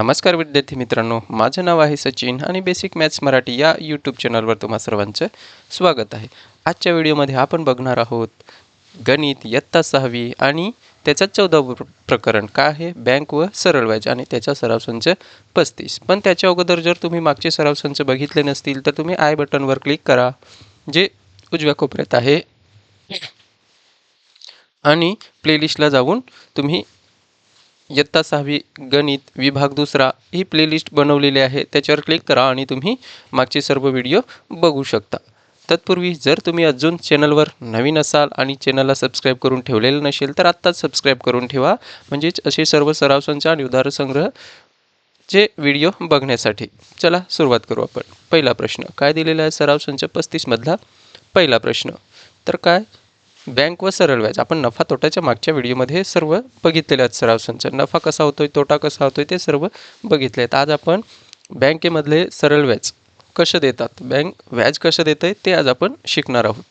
नमस्कार विद्यार्थी मित्रांनो. माझं नाव आहे सचिन आणि बेसिक मॅथ्स मराठी या यूट्यूब चॅनलवर तुम्हा सर्वांचं स्वागत आहे. आजच्या व्हिडिओमध्ये आपण बघणार आहोत गणित इयत्ता सहावी आणि त्याचं चौदा प्रकरण काय आहे? बँक व सरळ व्याज आणि त्याचा सराव संच पस्तीस. पण त्याच्या अगोदर जर तुम्ही मागचे सराव संच बघितले नसतील तर तुम्ही आय बटनवर क्लिक करा जे उजव्या कोपऱ्यात आहे. आणि प्लेलिस्टला जाऊन तुम्ही इयत्ता सहावी गणित विभाग दुसरा ही प्लेलिस्ट बनवलेली आहे. त्याच्यावर क्लिक करा आणि तुम्ही मागचे सर्व व्हिडिओ बघू शकता. तत्पूर्वी जर तुम्ही अजून चॅनलवर नवीन असाल आणि चॅनलला सबस्क्राईब करून ठेवलेलं नसेल तर आत्ताच सबस्क्राईब करून ठेवा. म्हणजेच असे सर्व सराव आणि उदाहरणसंग्रह चे व्हिडिओ बघण्यासाठी. चला सुरुवात करू आपण. पहिला प्रश्न. काय दिलेला आहे सराव संच पस्तीसमधला पहिला प्रश्न. तर काय? बँक व सरळ व्याज. आपण नफा तोट्याच्या मागच्या व्हिडिओमध्ये सर्व बघितलेले आहेत सराव संच. नफा कसा होतोय तोटा कसा होतोय ते सर्व बघितले आहेत. आज आपण बँकेमधले सरळ व्याज कसं देतात बँक व्याज कसं देतं आहे ते आज आपण शिकणार आहोत.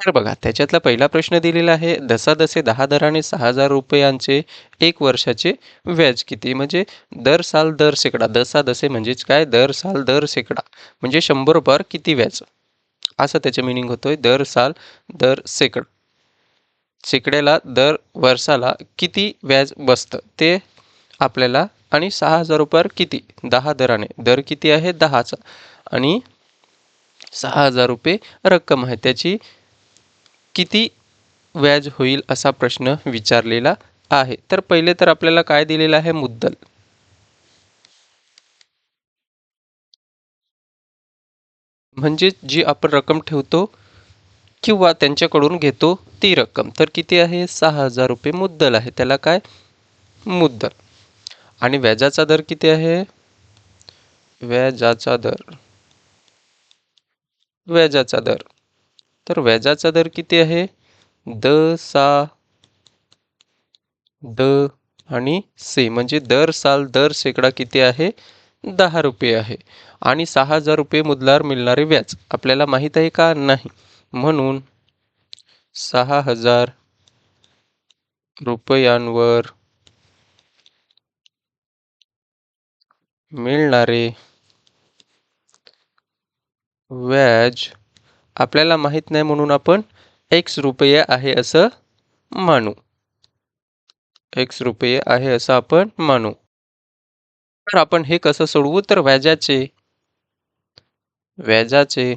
तर बघा त्याच्यातला पहिला प्रश्न दिलेला आहे दसादसे दहा दराने सहा हजार रुपयांचे एक वर्षाचे व्याज किती? म्हणजे दर साल दर शेकडा. दसादसे म्हणजेच काय? दर साल दर शेकडा. म्हणजे शंभर रुपयावर किती व्याज? असं त्याचं मिनिंग होतोय. दर साल दर सेकड. शेकड्याला दर वर्षाला किती व्याज बसतं? ते आपल्याला आणि सहा हजार रुपयावर किती? दहा दराने. दर किती आहे? दहाचा. आणि सहा हजार रुपये रक्कम आहे. त्याची किती व्याज होईल असा प्रश्न विचारलेला आहे. तर पहिले तर आपल्याला काय दिलेलं आहे? मुद्दल. म्हणजे जी आपण रक्कम ठेवतो किंवा त्यांच्याकडून घेतो ती रक्कम. तर किती आहे? सहा हजार रुपये मुद्दल आहे. त्याला काय? मुद्दल. आणि व्याजाचा दर किती आहे? व्याजाचा दर. व्याजाचा दर. तर व्याजाचा दर किती आहे? द सा द आणि से. म्हणजे दर साल दर शेकडा किती आहे? दहा रुपये आहे. आणि सहा हजार रुपये मुदलावर मिळणारे व्याज. आपल्याला माहीत आहे का? नाही. म्हणून सहा हजार रुपयांवर मिळणारे व्याज आपल्याला माहीत नाही म्हणून आपण एक्स रुपये आहे असं मानू. एक्स रुपये आहे असं आपण मानू. तर आपण हे कसं सोडवू? तर व्याजाचे. व्याजाचे.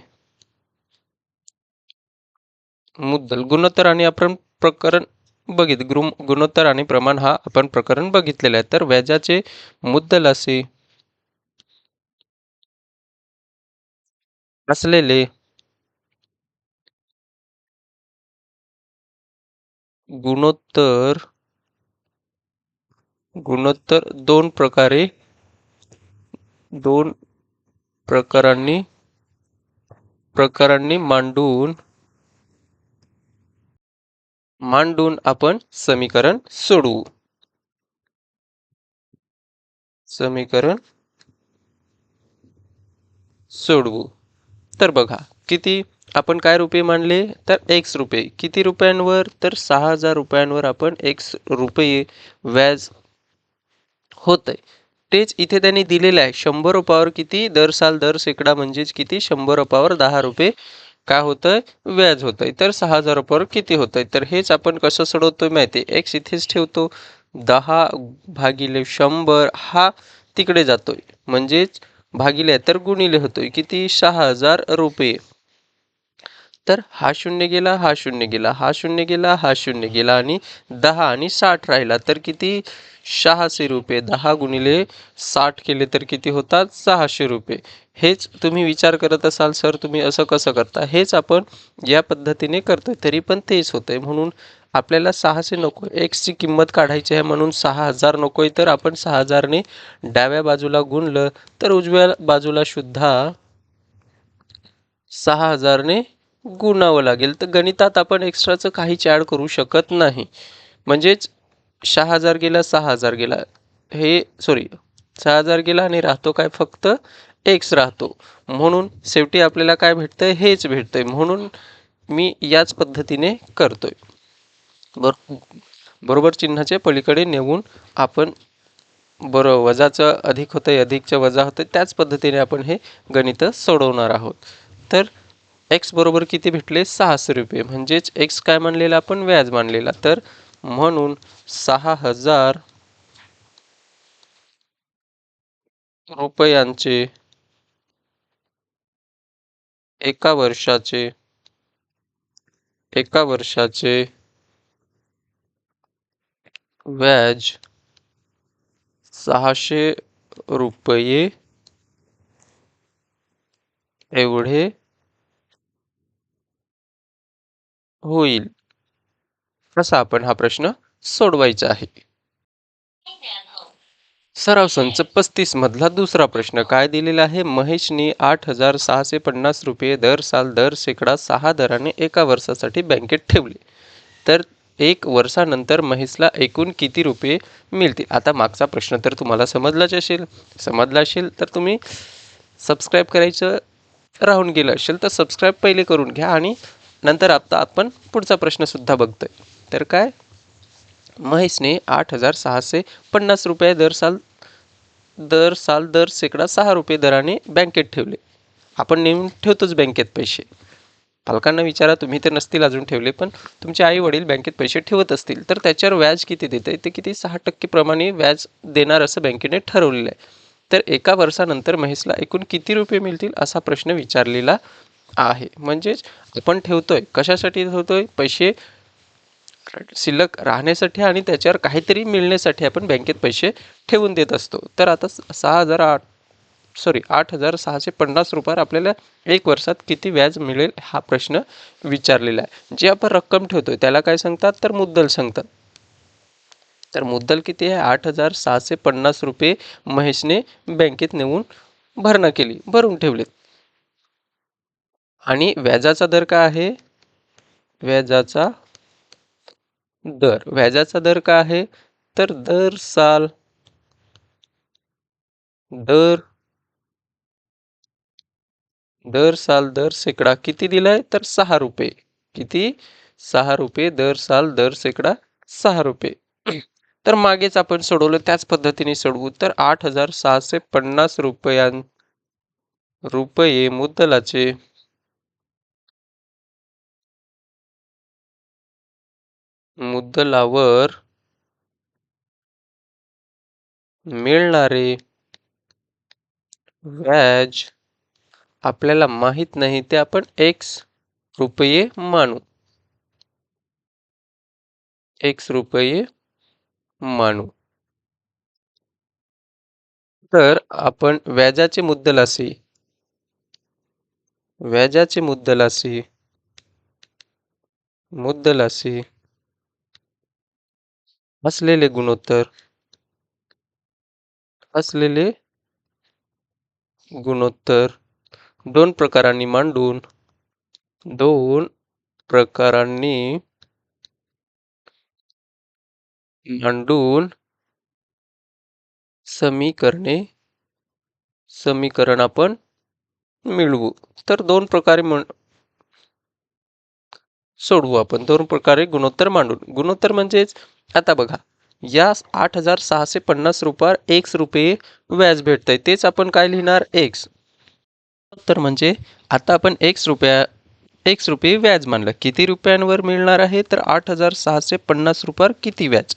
मुद्दल गुणोत्तर आणि आपण प्रकरण बघित गुणोत्तर आणि प्रमाण हा आपण प्रकरण बघितलेलं आहे. तर व्याजाचे मुद्दल असे. असलेले. गुणोत्तर गुणोत्तर दोन प्रकारे दोन प्रकारांनी प्रकारांनी मांडून मांडून आपण समीकरण सोडवू. समीकरण सोडवू. तर बघा किती आपण काय रुपये मांडले तर एक्स रुपये. किती रुपयांवर? तर सहा हजार रुपयांवर आपण एक्स रुपये व्याज होत आहे तेच इथे त्यांनी दिलेलं आहे. शंभर रुपयावर किती? दर साल दर शेकडा म्हणजेच किती? शंभर रुपयावर दहा रुपये काय होतंय? व्याज होतंय. तर सहा हजार रुपयावर किती होतंय? तर हेच आपण कसं सोडवतोय माहिती आहे एक्स इथेच ठेवतो. दहा भागिले शंभर हा तिकडे जातोय. म्हणजेच भागिले तर गुणिले होतोय. किती? सहा हजार रुपये. तर हा शून्य गेला हा शून्य गेला हा शून्य गेला हा शून्य गेला आणि दहा आणि साठ राहिला. तर किती? सहाशे रुपये. दहा गुणिले साठ केले तर किती होतात? सहाशे रुपये. हेच तुम्ही विचार करत असाल सर तुम्ही असं कसं करता? हेच आपण या पद्धतीने करतोय तरी पण तेच होतंय. म्हणून आपल्याला सहाशे नको. एक्सची किंमत काढायची आहे म्हणून सहा हजार नको आहे तर आपण सहा हजारने डाव्या बाजूला गुणलं तर उजव्या बाजूला सुद्धा सहा हजारने गुणावं लागेल. तर गणितात आपण एक्स्ट्राचं काहीच ॲड करू शकत नाही. म्हणजेच सहा हजार गेला सहा हजार गेला. हे सॉरी सहा हजार गेला आणि राहतो काय फक्त एक्स राहतो. म्हणून शेवटी आपल्याला काय भेटतंय? हेच भेटतंय. म्हणून मी याच पद्धतीने करतोय. बरोबर बरोबर चिन्हाचे पलीकडे नेऊन आपण बरं वजाचं अधिक होतं अधिकचं वजा होतं त्याच पद्धतीने आपण हे गणित सोडवणार आहोत. तर एक्स बरोबर किती भेटले? सहाशे रुपये. म्हणजेच एक्स काय मानलेला आपण? व्याज मानलेला. तर म्हणून सहा हजार रुपयांचे एका वर्षाचे एका वर्षाचे व्याज सहाशे रुपये एवढे होईल. असा आपण हा प्रश्न सोडवायचा आहे. सराव संच पस्तीस मधला दुसरा प्रश्न काय दिलेला आहे? महेशने आठ हजार सहाशे पन्नास रुपये दर साल दर शेकडा सहा दराने एका वर्षासाठी बँकेत ठेवले. तर एक वर्षानंतर महेशला एकूण किती रुपये मिळतील? आता मागचा प्रश्न तर तुम्हाला समजलाच असेल. समजला असेल तर तुम्ही सबस्क्राईब करायचं राहून गेलं असेल तर सबस्क्राईब पहिले करून घ्या आणि नंतर आता आपण पुढचा प्रश्नसुद्धा बघतोय. तर काय? महेशने आठ हजार सहाशे पन्नास रुपये दर साल दर साल दर शेकडा सहा रुपये दराने बँकेत ठेवले. आपण नेऊन ठेवतोच बँकेत पैसे. पालकांना विचारा तुम्ही तर नसतील अजून ठेवले पण तुमचे आई वडील बँकेत पैसे ठेवत असतील तर त्याच्यावर व्याज किती देते ते किती सहा टक्के प्रमाणे व्याज देणार असं बँकेने ठरवलेलं आहे. तर एका वर्षानंतर महेशला एकूण किती रुपये मिळतील असा प्रश्न विचारलेला आहे. म्हणजेच आपण ठेवतोय. कशासाठी ठेवतोय? पैसे शिल्लक राहण्यासाठी आणि त्याच्यावर काहीतरी मिळण्यासाठी आपण बँकेत पैसे ठेवून देत असतो. तर आता सहा हजार आठ सॉरी आठ हजार सहाशे पन्नास रुपयावर आपल्याला एक वर्षात किती व्याज मिळेल हा प्रश्न विचारलेला आहे. जे आपण रक्कम ठेवतोय त्याला काय सांगतात? तर मुद्दल सांगतात. तर मुद्दल किती आहे? आठ हजार सहाशे पन्नास रुपये महेशने बँकेत नेऊन भरणा केली भरून ठेवलेत. आणि व्याजाचा दर काय आहे? व्याजाचा दर. व्याजाचा दर काय आहे? तर दर साल. दर दर साल दर शेकडा. किती दिलाय? तर सहा रुपये. किती? सहा रुपये. दर साल दर शेकडा सहा रुपये. तर मागेच आपण सोडवलं. त्याच पद्धतीने सोडवू. तर आठ हजार सहाशे पन्नास रुपयां रुपये मुद्दलाचे. मुद्दलावर मिळणारे व्याज आपल्याला माहीत नाही ते आपण एक्स रुपये मानू. एक्स रुपये मानू. तर आपण व्याजाचे मुद्दल व्याजाचे मुद्दल असे. मुद्दल असलेले गुणोत्तर. असलेले गुणोत्तर. दोन प्रकारांनी मांडून दोन प्रकारांनी मांडून समीकरणे समीकरण आपण मिळवू. तर दोन प्रकारे म्हण सोडवू आपण. दोन प्रकारे गुणोत्तर मांडून. गुणोत्तर म्हणजेच आता बघा या आठ हजार सहाशे पन्नास रुपयावर एक्स रुपये व्याज भेटतंय. तेच आपण काय लिहिणार? एक्स तर म्हणजे आता आपण एक्स रुपया एक्स रुपये व्याज मानलं. किती रुपयांवर मिळणार आहे? तर आठ हजार सहाशे पन्नास रुपयावर किती व्याज?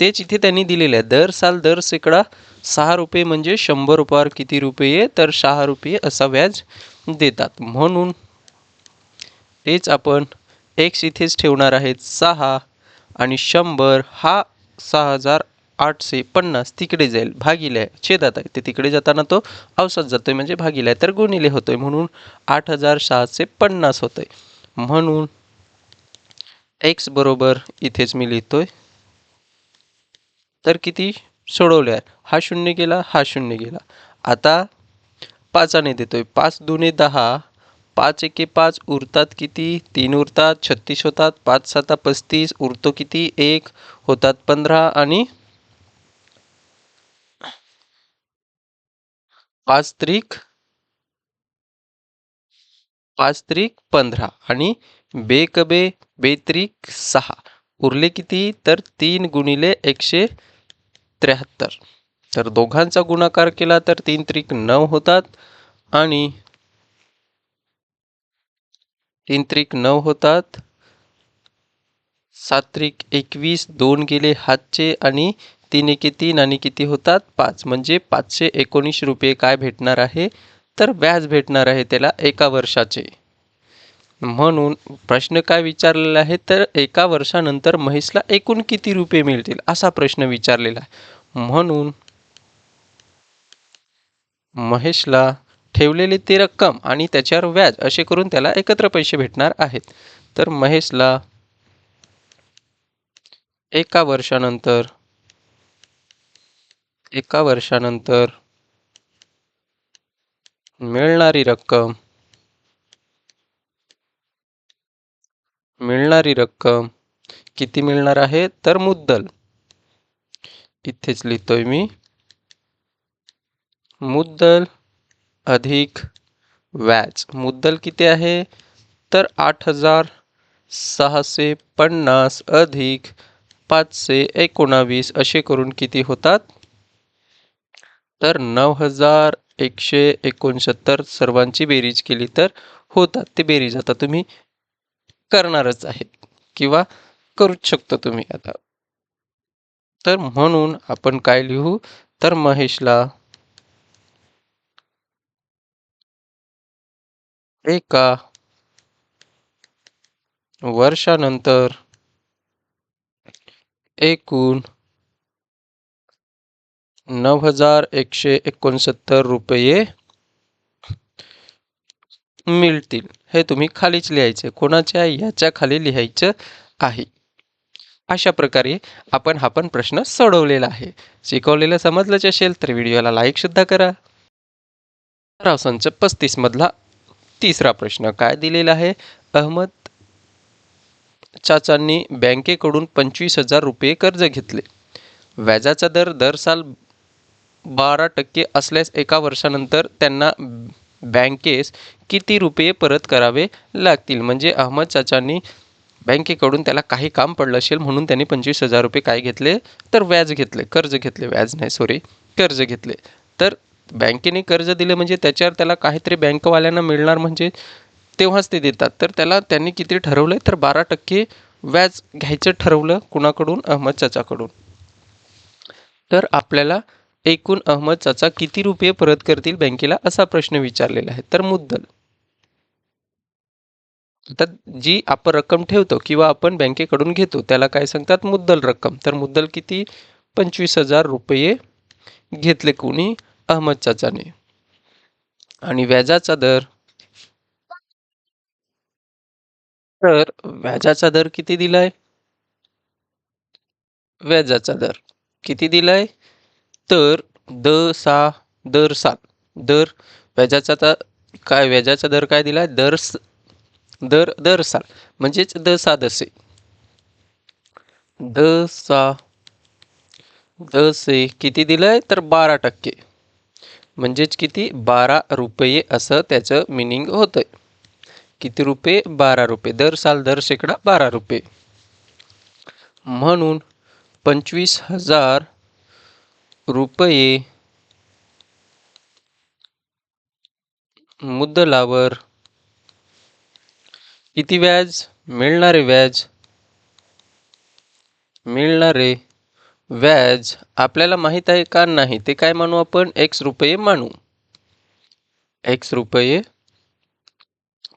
तेच इथे त्यांनी दिलेले आहे. दर साल दर शेकडा सहा रुपये म्हणजे शंभर रुपयावर किती रुपये तर सहा रुपये असा व्याज देतात. म्हणून तेच आपण एक्स इथेच ठेवणार आहेत. सहा आणि शंभर हा सहा हजार आठशे पन्नास तिकडे जाईल. भागिले आहे छेदात आहे. ते तिकडे जाताना तो अवसात जातोय म्हणजे भागिले आहे तर गुणिले होतोय म्हणून आठ हजार सहाशे पन्नास होतोय. म्हणून एक्स बरोबर इथेच मी लिहितोय. तर किती? सोडवले आहे. हा शून्य गेला हा शून्य गेला. आता पाचाने देतोय. पाच दुने दहा पाच एके पाच उरतात किती? तीन उरतात छत्तीस होतात पाच साता पस्तीस उरतो किती? एक होतात पंधरा आणि पाच त्रिक पाच त्रिक पंधरा आणि बेकबे बेत्रिक सहा. उरले किती? तर तीन गुणिले एकशे त्र्याहत्तर. तर दोघांचा गुणाकार केला तर तीन त्रिक नऊ होतात आणि तीन त्रिक नऊ होतात. सात त्रिक एकवीस दोन गेले हातचे आणि तीन एके तीन आणि किती होतात? पाच. म्हणजे पाचशे एकोणीस रुपये काय भेटणार आहे? तर व्याज भेटणार आहे त्याला एका वर्षाचे. म्हणून प्रश्न काय विचारलेला आहे? तर एका वर्षानंतर महेशला एकूण किती रुपये मिळतील? असा प्रश्न विचारलेला आहे. म्हणून महेशला ठेवलेली ती रक्कम आणि त्याच्यावर व्याज असे करून त्याला एकत्र पैसे भेटणार आहेत. तर महेशला एका वर्षानंतर एका वर्षानंतर मिळणारी रक्कम मिळणारी रक्कम किती मिळणार आहे? तर मुद्दल. इथेच लिहितोय मी. मुद्दल अधिक व्याज. मुद्दल किती आहे? तर आठ हजार सहाशे पन्नास अधिक पाचशे एकोणावीस असे करून किती होतात? तर नऊ हजार एकशे एकोणसत्तर सर्वांची बेरीज केली तर होतात. ते बेरीज आता तुम्ही करणारच आहेत किंवा करूच शकतो तुम्ही आता. तर म्हणून आपण काय लिहू? तर महेशला एका वर्षानंतर एकूण नऊ हजार एकशे एकोणसत्तर रुपये मिळतील. हे तुम्ही खालीच लिहायचे. कोणाच्या याच्या खाली लिहायचं आहे. अशा प्रकारे आपण हा पण प्रश्न सोडवलेला आहे. शिकवलेलं समजलंच असेल तर व्हिडिओला लाईक सुद्धा करा. रावसांच पस्तीस मधला तिसरा प्रश्न काय दिलेला आहे? अहमद चाचांनी बँकेकडून पंचवीस हजार रुपये कर्ज घेतले. व्याजाचा दर दर साल बारा टक्के असल्यास एका वर्षानंतर त्यांना बँकेस किती रुपये परत करावे लागतील? म्हणजे अहमद चाचांनी बँकेकडून त्याला काही काम पडलं असेल म्हणून त्यांनी पंचवीस हजार रुपये काय घेतले? तर व्याज घेतले. कर्ज घेतले. व्याज नाही सॉरी कर्ज घेतले. तर बँकेने कर्ज दिले म्हणजे त्याच्यावर त्याला काहीतरी बँकवाल्यांना मिळणार म्हणजे तेव्हाच ते देतात. तर त्याला त्यांनी किती ठरवलं तर बारा टक्के व्याज घ्यायचं ठरवलं कुणाकडून? अहमद चाचाकडून. तर आपल्याला एकूण अहमद चाचा किती रुपये परत करतील बँकेला असा प्रश्न विचारलेला आहे. तर मुद्दल. आता जी आपण रक्कम ठेवतो किंवा आपण बँकेकडून घेतो त्याला काय सांगतात? मुद्दल रक्कम. तर मुद्दल किती? पंचवीस हजार रुपये घेतले कोणी? अहमद चाचाने. आणि व्याजाचा दर? तर व्याजाचा दर किती दिलाय? व्याजाचा दर किती दिलाय? तर द सा दर सात. दर व्याजाचा तर काय व्याजाचा दर काय दिलाय? दर दर दर साल म्हणजेच द सा. दसे द सा द से किती दिलंय? तर बारा टक्के. म्हणजेच किती? बारा रुपये असं त्याचं मिनिंग होतं किती रुपये? बारा रुपये. दर साल दर शेकडा बारा रुपये. म्हणून पंचवीस हजार रुपये मुद्दलावर किती व्याज? मिळणारे व्याज मिळणारे व्याज आपल्याला माहीत आहे का नाही ते काय म्हणू आपण? एक्स रुपये मानू. एक्स रुपये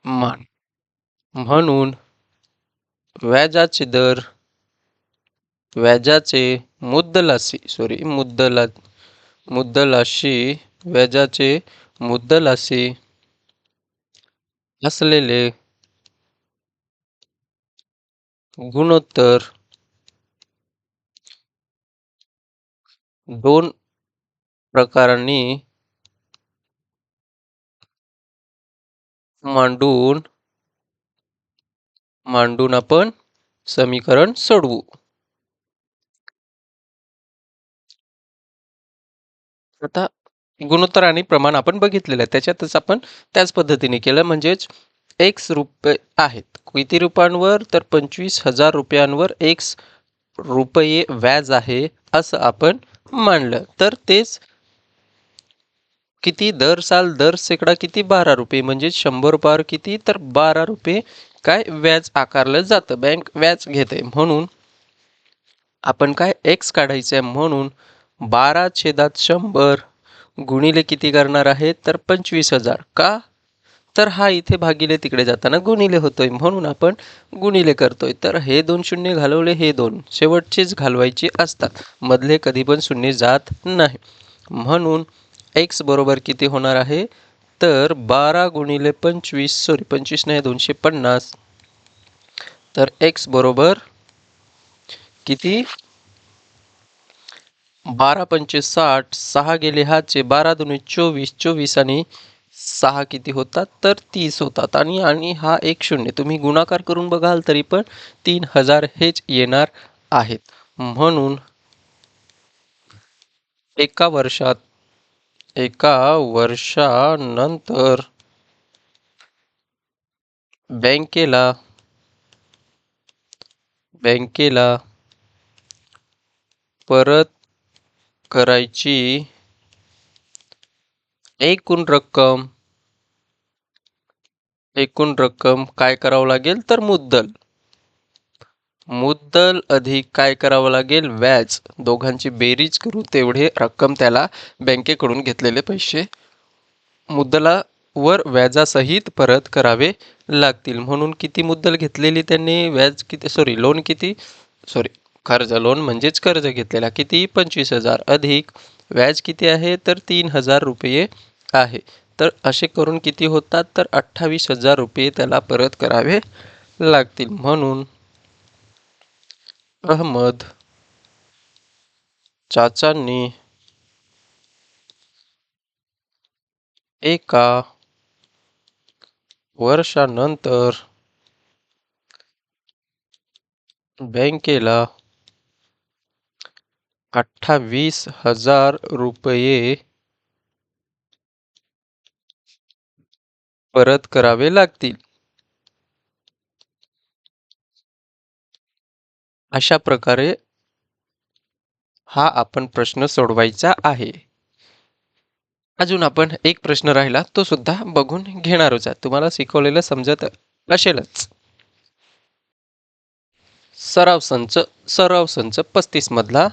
मान. म्हणून व्याजाचे दर व्याजाचे मुद्दलाशी सॉरी मुद्दला मुद्दलाशी व्याजाचे मुद्दलाशी असलेले गुणोत्तर दोन प्रकारांनी मांडून मांडून आपण समीकरण सोडवू. आता गुणोत्तर आणि प्रमाण आपण बघितलेलं आहे. त्याच्यातच आपण त्याच पद्धतीने केलं. म्हणजेच एक्स रुपये आहेत. किती रुपयांवर? तर पंचवीस हजार रुपयांवर एक्स रुपये व्याज आहे असं आपण मांडलं. तर तेच किती दर साल दर सेकडा किती बारा रुपये म्हणजे शंभर रुपयावर किती तर बारा रुपये काय व्याज आकारलं जातं. बँक व्याज घेते. म्हणून आपण काय एक्स काढायचं आहे म्हणून बारा छेदात शंभर गुणिले किती करणार आहे? तर पंचवीस हजार. का? तर हा इथे भागिले तिकडे जाताना गुणिले होतोय. म्हणून आपण गुणिले करतोय. तर हे दोन शून्य घालवले हे दोन शेवटचेच घालवायचे असतात. मधले कधी पण शून्य जात नाही. म्हणून एक्स बरोबर किती होणार आहे? तर बारा गुणिले पंचवीस सॉरी पंचवीस नाही दोनशे पन्नास. तर एक्स बरोबर किती? बारा पंचे साठ सहा गेले हातचे बारा दोन्ही चोवीस चोवीस आणि सहा किती होतात तर तीस होतात. आणि आणि हा एक शून्य. तुम्ही गुणाकार करून बघाल तरी पण तीन हजार हेच येणार आहेत. म्हणून एका वर्षात एका वर्षानंतर बँकेला बँकेला परत करायची एकूण रक्कम एकूण रक्कम काय करावं लागेल? तर मुद्दल. मुद्दल अधिक काय करावं लागेल? व्याज. दोघांची बेरीज करू तेवढे रक्कम त्याला बँकेकडून घेतलेले पैसे. मुद्दलावर व्याजासहित परत करावे लागतील. म्हणून किती मुद्दल घेतलेली त्यांनी? व्याज किती? सॉरी लोन किती? सॉरी कर्ज. लोन म्हणजेच कर्ज घेतलेला किती? पंचवीस हजार. अधिक व्याज किती आहे? तर तीन हजार रुपये आहे. तर असे करून किती होतात? तर अठ्ठावीस हजार रुपये त्याला परत करावे लागतील. म्हणून अहमद चाचांनी एका वर्षानंतर बँकेला अठ्ठावीस हजार रुपये परत करावे लागतील. अशा प्रकारे हा आपण प्रश्न सोडवायचा आहे. अजून आपण एक प्रश्न राहिला तो सुद्धा बघून घेणारच आहे. तुम्हाला शिकवलेलं समजत असेलच सराव संच सराव संच पस्तीस मधला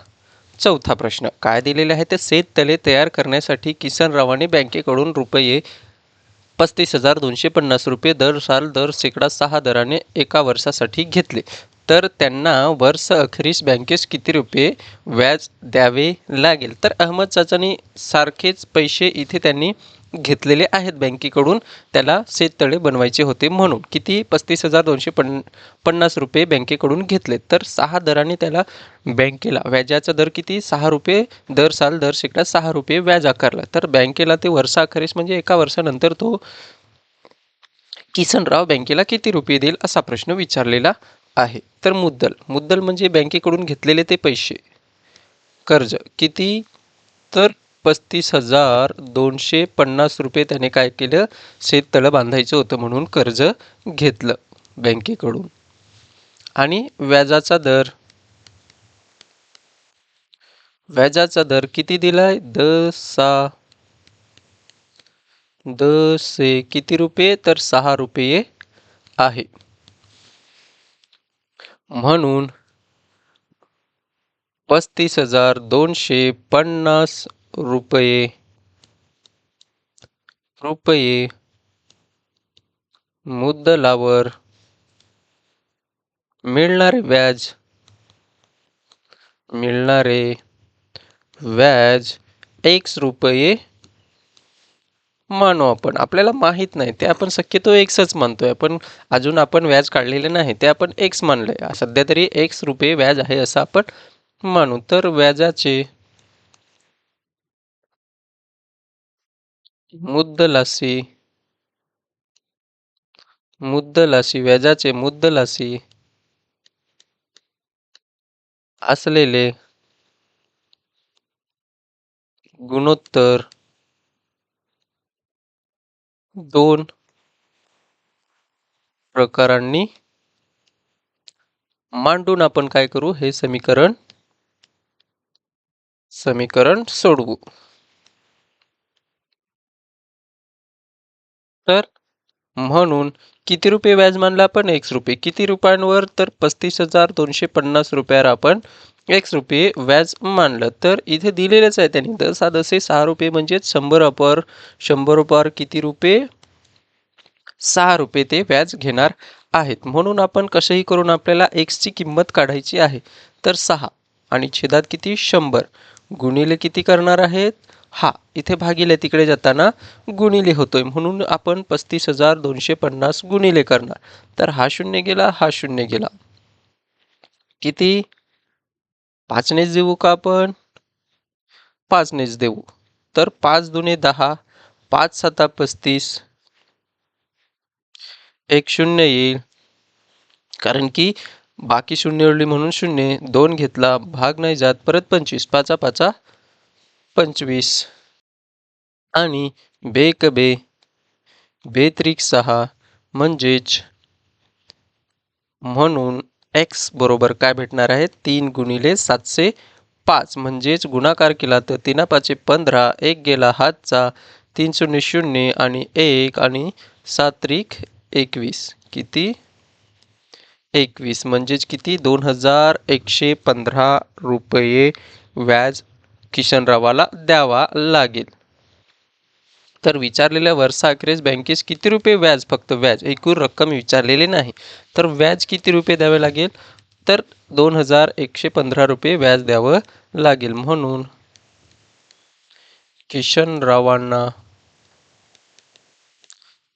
चौथा प्रश्न. काय दिलेले आहे ते शेततळे तयार करण्यासाठी किसन रावाने बँकेकडून रुपये पस्तीस हजार दोनशे पन्नास रुपये दर साल दर शेकडा सहा दराने एका वर्षासाठी घेतले. तर त्यांना वर्ष अखेरीस बँकेस किती रुपये व्याज द्यावे लागेल? तर अहमद चाचानी सारखेच पैसे इथे त्यांनी घेतलेले आहेत बँकेकडून त्याला शेततळे बनवायचे होते म्हणून. किती? पस्तीस हजार दोनशे पन पन्नास रुपये बँकेकडून घेतले. तर सहा दराने त्याला बँकेला व्याजाचा दर किती? सहा रुपये दर साल दर शेकडा सहा रुपये व्याज आकारला. तर बँकेला ते वर्षाखेरीस म्हणजे एका वर्षानंतर तो किसनराव बँकेला किती रुपये देईल असा प्रश्न विचारलेला आहे. तर मुद्दल. मुद्दल म्हणजे बँकेकडून घेतलेले ते पैसे. कर्ज. किती? तर पस्तीस हजार दोनशे पन्नास रुपये त्याने काय केलं? शेततळं बांधायचं होतं म्हणून कर्ज घेतलं बँकेकडून. आणि व्याजाचा दर. व्याजाचा दर किती दिलाय? दसा दसे किती रुपये? तर सहा रुपये आहे. म्हणून पस्तीस हजार दोनशे पन्नास रुपये. रुपये. मुद्दलावर मिळणारे व्याज. मिळणारे व्याज एक्स रुपये मानू आपण. आपल्याला माहीत नाही. ते आपण शक्यतो एक्सच मानतोय. पण अजून आपण व्याज काढलेले नाही. ते आपण एक्स मानलंय. सध्या तरी एक्स रुपये व्याज आहे असं आपण मानू. तर व्याजाचे मुद्दलासी. मुद्दलासी व्याजाचे मुद्दलासी. असलेले. गुणोत्तर. दोन. प्रकारांनी. मांडून आपण काय करू? हे समीकरण समीकरण सोडवू. तर? म्हणून किती रुपये व्याज मानलं आपण एक्स रुपये किती रुपयांवर तर पस्तीस हजार दोनशे पन्नास रुपयावर आपण एक्स रुपये व्याज मानलं. तर इथे दिलेलंच आहे त्यांनी. तर दसे सहा रुपये म्हणजेच शंभर अपर शंभर अपर किती रुपये? सहा रुपये ते व्याज घेणार आहेत. म्हणून आपण कसंही करून आपल्याला एक्सची किंमत काढायची आहे. तर सहा आणि छेदात किती? शंभर. गुणिले किती करणार आहेत? हा इथे भागिले तिकडे जाताना गुणिले होतोय. म्हणून आपण पस्तीस हजार दोनशे पन्नास गुणिले करणार. तर हा शून्य गेला हा शून्य गेला. किती? पाचनेच देऊ का आपण? पाचनेच देऊ. तर पाच दुने दहा पाच सता पस्तीस एक शून्य येईल. कारण की बाकी शून्य उरली म्हणून शून्य दोन घेतला भाग नाही जात परत पंचवीस पाचा पाचा पंचवीस. आणि बेक बे बेत्रिक सहा म्हणजेच म्हणून एक्स बरोबर काय भेटणार आहे? तीन गुणिले सातशे पाच म्हणजेच गुणाकार केला तर तीन पाचशे पंधरा एक गेला हातचा तीन शून्य शून्य आणि एक आणि सात त्रिक एकवीस. किती? एकवीस म्हणजेच किती? दोन हजार एकशे पंधरा रुपये व्याज किशनरावाला द्यावा लागेल. तर विचारलेल्या वर्षाअखेरीस बँकेस किती रुपये व्याज? फक्त व्याज. एकूण रक्कम विचारलेली नाही. तर व्याज किती रुपये द्यावे लागेल? तर दोन हजार एकशे पंधरा रुपये व्याज द्यावं लागेल म्हणून. किशनरावांना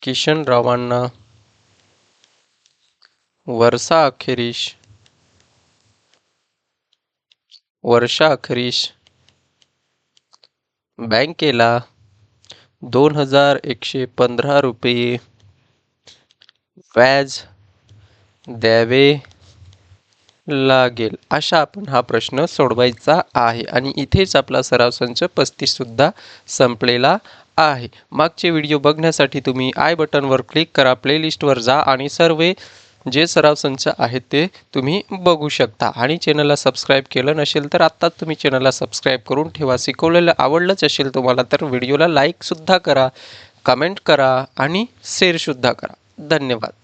किशनरावांना वर्षा अखेरीस वर्षा अखेरीस बँकेला दोन हजार एकशे पंधरा रुपये व्याज द्यावे लागेल. अशा आपण हा प्रश्न सोडवायचा आहे आणि इथेच आपला सराव संच पस्तीससुद्धा संपलेला आहे. मागचे व्हिडिओ बघण्यासाठी तुम्ही आय बटनवर क्लिक करा प्लेलिस्टवर जा आणि सर्व जे सराव संच आहेत ते तुम्ही बघू शकता. आणि चॅनलला सबस्क्राईब केलं नसेल तर आत्ताच तुम्ही चॅनलला सबस्क्राईब करून ठेवा. शिकवलेलं आवडलंच असेल तुम्हाला तर व्हिडिओला लाईकसुद्धा करा कमेंट करा आणि शेअरसुद्धा करा. धन्यवाद.